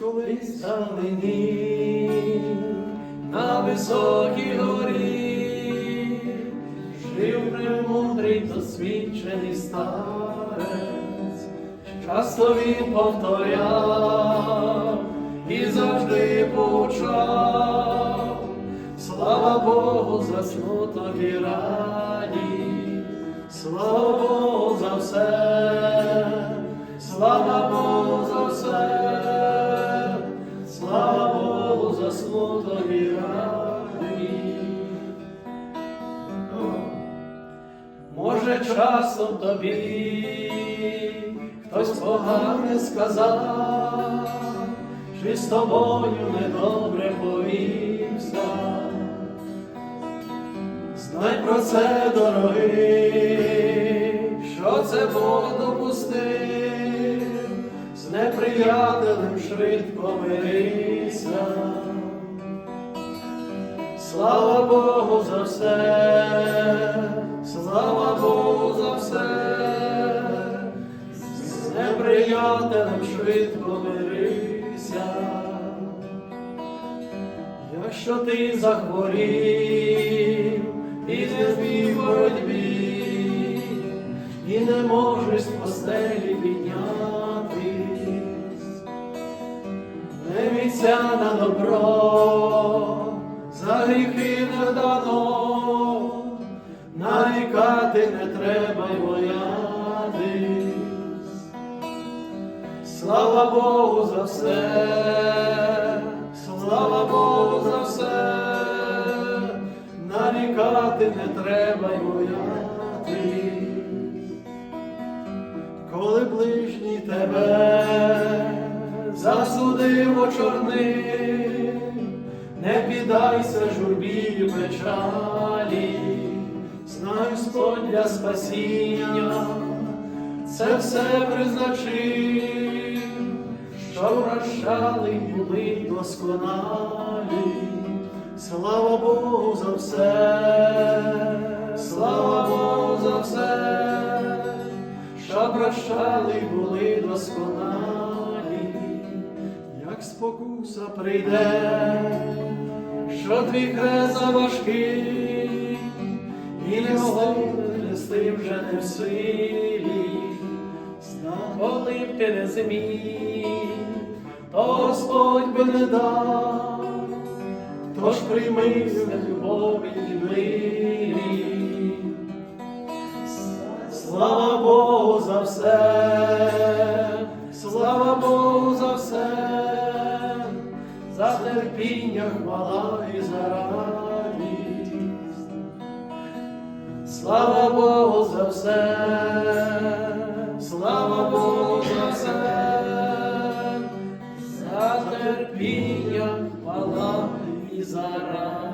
колись далині, на високій горі, жив премудрий досвідчений старець, часто він повторяв і завжди повчав, слава Богу, за смуток і радість, слава Богу за все, слава Богу Може, часом тобі хтось погане сказав, чи з тобою недобре повівся. Знай про це, дорогий, що це Бог допустив, з неприятелем швидко мирися. Слава Богу за все, швидко мирися. Якщо ти захворів і не в боротьбі, і не можеш з постелі піднятись, не віця на добро, за гріхи за все, слава Богу за все, нарікати не треба й боятись. Коли ближній тебе засудив очорнив, не піддайся журбі печалі, знай Господь для спасіння, це все призначив, що прощали були досконалі, слава Богу за все, слава Богу за все. Що прощали були досконалі, як спокуса прийде, що твій хрест заважкий, і не могли нести вже не в силі, коли б ти не зміг, Господь би не дав, тож прийми любові і мирі. Слава Богу за все, слава Богу за все, за терпіння, хвала і за радість. Слава Богу за все, і.